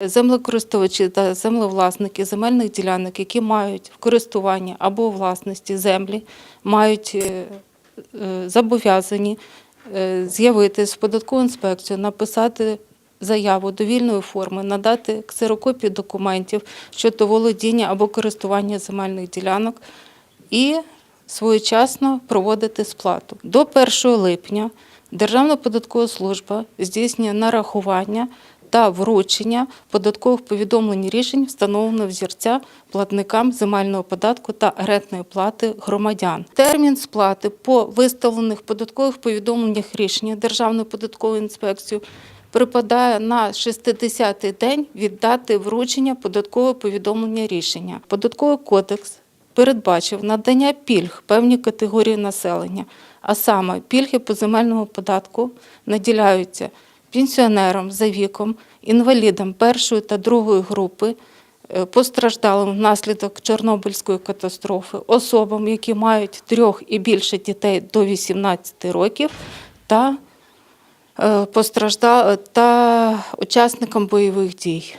Землекористувачі та землевласники земельних ділянок, які мають в користуванні або власності землі, мають е, е, зобов'язані е, з'явитись в податкову інспекцію, написати заяву довільної форми, надати ксерокопію документів щодо володіння або користування земельних ділянок і своєчасно проводити сплату. До 1 липня Державна податкова служба здійснює нарахування та вручення податкових повідомлень рішень встановленого взірця платникам земельного податку та рентної плати громадян. Термін сплати по виставлених податкових повідомленнях рішення Державної податкової інспекції припадає на 60-й день від дати вручення податкового повідомлення рішення. Податковий кодекс передбачив надання пільг певній категорії населення, а саме пільги по земельному податку наділяються пенсіонерам за віком, інвалідам першої та другої групи, е, постраждалим внаслідок Чорнобильської катастрофи, особам, які мають трьох і більше дітей до 18 років, та е, та учасникам бойових дій.